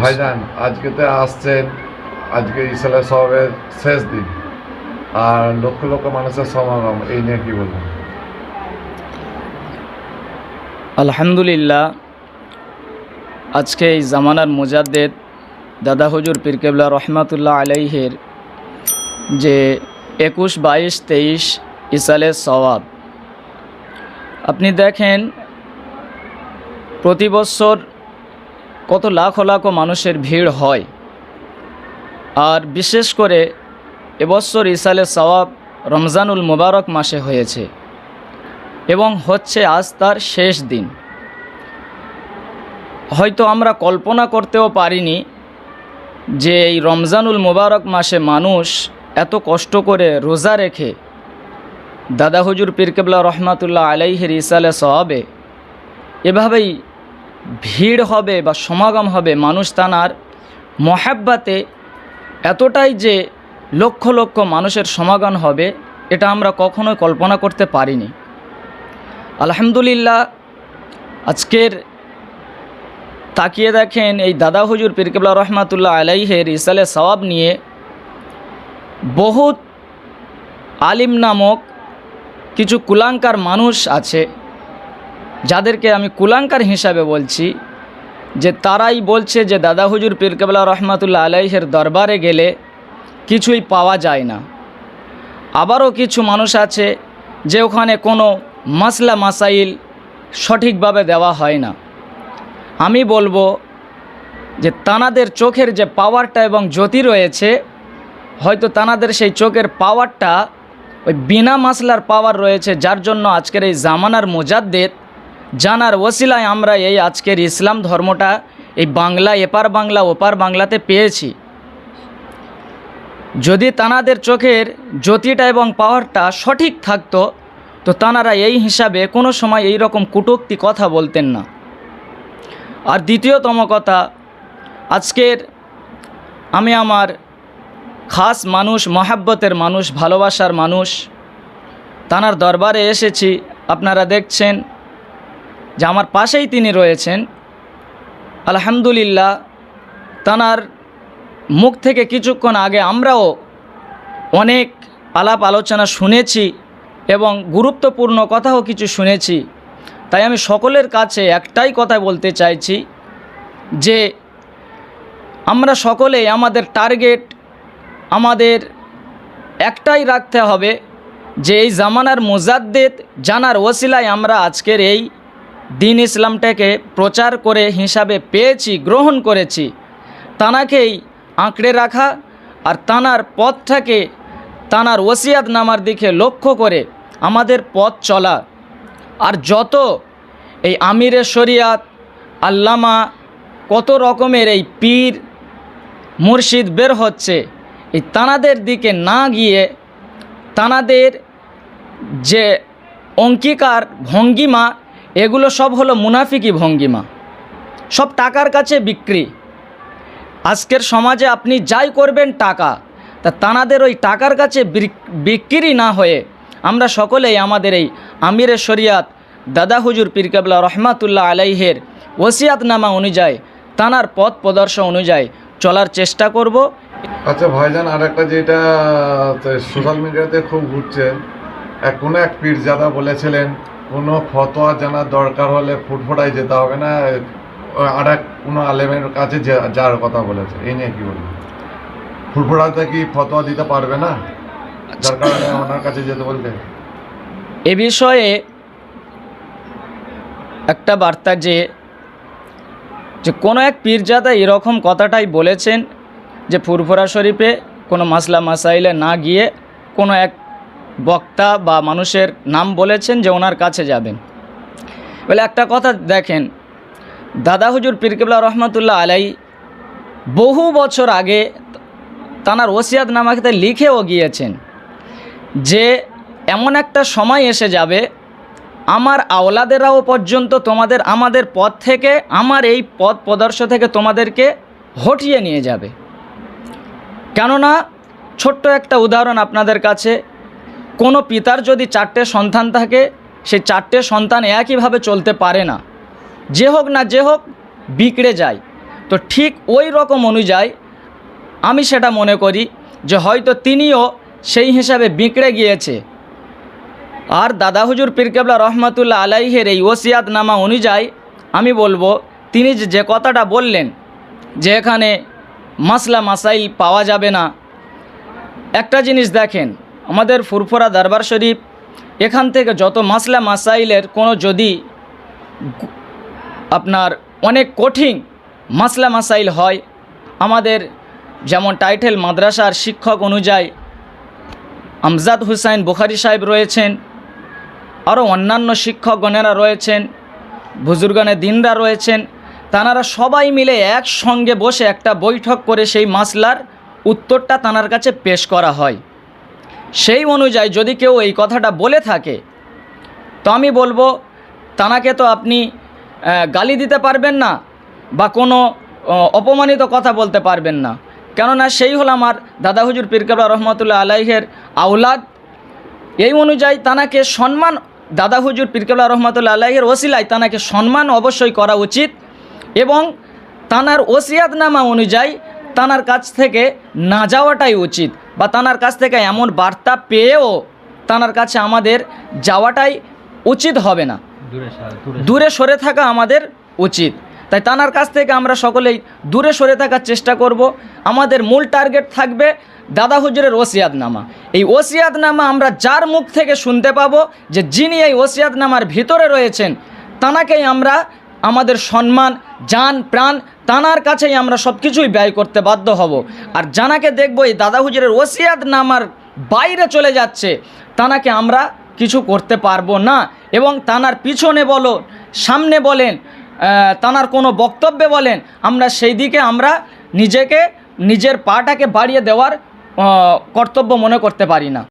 ভাইজান, আজকে তো আসছেন, আজকে ইসালা সবের শেষ দিন। আর লক্ষ লক্ষ মানুষের সমাগম, এই নিয়ে কি বলবেন? আলহামদুলিল্লাহ, আজকে এই জামানার মুজাদ্দেদ দাদা হুজুর পীরকেবলা রহমাতুল্লাহ আলাইহের যে একুশ, বাইশ, তেইশ ইসালে সওয়াব। আপনি দেখেন, প্রতি বছর কত লাখ লাখ মানুষের ভিড় হয়। আর বিশেষ করে এবছর ইসালে সওয়াব রমজানুল মুবারক মাসে হয়েছে এবং হচ্ছে আজ তার শেষ দিন। হয়তো আমরা কল্পনা করতেও পারিনি যে এই রমজানুল মুবারক মাসে মানুষ এত কষ্ট করে রোজা রেখে দাদা হুজুর পীরকেবলা রহমাতুল্লাহ আলাইহের ইসালে সহাবে এভাবেই ভিড় হবে বা সমাগম হবে, মানুষ তানার মহাব্বাতে এতটাই যে লক্ষ লক্ষ মানুষের সমাগম হবে, এটা আমরা কখনোই কল্পনা করতে পারিনি। আলহামদুলিল্লাহ, আজকের তাকিয়ে দেখেন এই দাদা হুজুর পীরকেবলা রহমাতুল্লাহ আলাইহের ইসালে সওয়াব নিয়ে বহুত আলিম নামক কিছু কুলাঙ্কার মানুষ আছে। যাদেরকে আমি কুলাঙ্কার হিসাবে বলছি, যে তারাই বলছে যে দাদা হুজুর পীরকেবলা রহমাতুল্লাহ আলাইহের দরবারে গেলে কিছুই পাওয়া যায় না। আবারও কিছু মানুষ আছে যে ওখানে কোনো মাসলা মাসাইল সঠিকভাবে দেওয়া হয় না। আমি বলব যে তানাদের চোখের যে পাওয়ারটা এবং জ্যোতি রয়েছে, হয়তো তানাদের সেই চোখের পাওয়ারটা ওই বিনা মাসলার পাওয়ার রয়েছে, যার জন্য আজকের এই জামানার মোজাদ্দেদ জানার ওসিলায় আমরা এই আজকের ইসলাম ধর্মটা এই বাংলা, এপার বাংলা, ওপার বাংলাতে পেয়েছি। যদি তানাদের চোখের জ্যোতিটা এবং পাওয়ারটা সঠিক থাকতো, তো তানারা এই হিসাবে কোনো সময় এই রকম কুটোক্তি কথা বলতেন না। আর দ্বিতীয়তম কথা, আজকের আমি আমার খাস মানুষ, মহাব্বতের মানুষ, ভালোবাসার মানুষ, তানার দরবারে এসেছি। আপনারা দেখছেন যে আমার পাশেই তিনি রয়েছেন। আলহামদুলিল্লাহ, তানার মুখ থেকে কিছুক্ষণ আগে আমরাও অনেক আলাপ আলোচনা শুনেছি এবং গুরুত্বপূর্ণ কথাও কিছু শুনেছি। তাই আমি সকলের কাছে একটাই কথা বলতে চাইছি যে আমরা সকলেই আমাদের টার্গেট, আমাদের একটাই রাখতে হবে যে এই জামানার মুজাদ্দেদ জানার ওসিলায় আমরা আজকের এই দিন ইসলামটাকে প্রচার করে হিসাবে পেয়েছি, গ্রহণ করেছি। তানাকেই আঁকড়ে রাখা আর তানার পথটাকে তানার ওসিয়াত নামার দিকে লক্ষ্য করে আমাদের পথ চলা। আর যত এই আমিরে শরিয়াত, আল্লামা, কত রকমের এই পীর, মুর্শিদ বের হচ্ছে, এই তানাদের দিকে না গিয়ে তানাদের যে অঙ্গীকার, ভঙ্গিমা এগুলো সব হলো মুনাফিকি ভঙ্গিমা। সব টাকার কাছে বিক্রি। আজকের সমাজে আপনি যাই করবেন টাকা, তা তানাদের ওই টাকার কাছে বিক্রি না হয়ে আমরা সকলেই আমাদের এই আমিরে শরিয়াত দাদা হুজুর পীরকাবলা রহমাতুল্লাহ আলাইহের ওসিয়াতনামা অনুযায়ী, তানার পথ প্রদর্শন অনুযায়ী চলার চেষ্টা করব। আচ্ছা ভাইজান আর একটা যেটা সোশ্যাল মিডিয়াতে খুব ঘুরছে, এক কোনো এক পীরজাদা বলেছিলেন কোনো ফতোয়া জানার দরকার হলে ফুটফোটায় যেতে হবে না। আর এক কোনো আলেমের কাছে যা- যাওয়ার কথা বলেছে। এই নিয়ে কি বলব? ফুটফোটাতে কি ফতোয়া দিতে পারবে না? যার কারণে ওনার কাছে যেতে বলতে। এ বিষয়ে একটা বার্তা যে যে কোনো এক পীরজাদা এরকম কথাটাই বলেছেন যে ফুরফুরা শরীফে কোনো মাসলা মাসাইলে না গিয়ে কোনো এক বক্তা বা মানুষের নাম বলেছেন যে ওনার কাছে যাবেন। বলে একটা কথা দেখেন, দাদা হুজুর পীরকেবলা রহমতুল্লাহ আলাই বহু বছর আগে তানার ওসিয়াত নামাকে লিখেও গিয়েছেন যে, এমন একটা সময় এসে যাবে, আমার আওলাদেরাও পর্যন্ত তোমাদের, আমাদের পথ থেকে, আমার এই পথ প্রদর্শ থেকে তোমাদেরকে হটিয়ে নিয়ে যাবে। কেননা, ছোট্ট একটা উদাহরণ আপনাদের কাছে কোনো পিতার যদি চারটে সন্তান থাকে, সেই চারটে সন্তান একইভাবে চলতে পারে না। যে হোক না যে হোক, বিগড়ে যায়। তো ঠিক ওই রকম অনুযায়ী আমি সেটা মনে করি যে হয়তো তিনিও সেই হিসাবে বিঁকড়ে গিয়েছে। আর দাদা হুজুর পীরকেবলা রহমাতুল্লাহ আলাইহের এই ওসিয়াত নামা অনুযায়ী আমি বলব, তিনি যে- যে কথাটা বললেন যে এখানে মাসলা মাসাইল পাওয়া যাবে না। একটা জিনিস দেখেন আমাদের ফুরফুরা দরবার শরীফ, এখান থেকে যত মাসলা মাসাইলের কোনো যদি আপনার অনেক কঠিন মাসলা মাসাইল হয়, আমাদের যেমন টাইটেল মাদ্রাসার শিক্ষক অনুযায়ী আমজাদ হুসাইন বুখারি সাহেব রয়েছেন, আরও অন্যান্য শিক্ষকগণেরা রয়েছেন, বুজুর্গানে দিনরা রয়েছেন, তানারা সবাই মিলে একসঙ্গে বসে একটা বৈঠক করে সেই মাসলার উত্তরটা তানার কাছে পেশ করা হয়। সেই অনুযায়ী যদি কেউ এই কথাটা বলে থাকে, তো আমি বলব, তানাকে তো আপনি গালি দিতে পারবেন না বা কোনো অপমানিত কথা বলতে পারবেন না। কেননা সেই হল আমার দাদা হুজুর পীরকাবলা রহমতুল্লাহ আলাইহের আউলাদ এই অনুযায়ী তানাকে সম্মান, দাদা হুজুর পীরকাবলা রহমতুল্লাহ আলাইহের ওসিলায় তানাকে সম্মান অবশ্যই করা উচিত এবং তানার ওসিয়াতনামা অনুযায়ী তানার কাছ থেকে না যাওয়াটাই উচিত। বা তানার কাছ থেকে এমন বার্তা পেয়েও তানার কাছে আমাদের যাওয়াটাই উচিত হবে না। দূরে সরে থাকা আমাদের উচিত। তাই তানার কাছ থেকে আমরা সকলেই দূরে সরে থাকার চেষ্টা করব। আমাদের মূল টার্গেট থাকবে দাদা হুজুরের ওসিয়াতনামা। এই ওসিয়াতনামা আমরা যার মুখ থেকে শুনতে পাবো যে যিনি এই ওসিয়াতনামার ভিতরে রয়েছেন তানাকেই আমরা আমাদের সম্মান জান প্রাণ তানার কাছেই আমরা সব কিছুই ব্যয় করতে বাধ্য হব। আর জানাকে দেখব এই দাদা হুজুরের ওসিয়াতনামার বাইরে চলে যাচ্ছে। তানাকে আমরা কিছু করতে পারব না এবং তানার পিছনে বলো, সামনে বলেন তানার কোনো বক্তব্যে বলেন, আমরা সেই দিকে আমরা নিজেকে, নিজের পাটাকে বাড়িয়ে দেওয়ার কর্তব্য মনে করতে পারি না।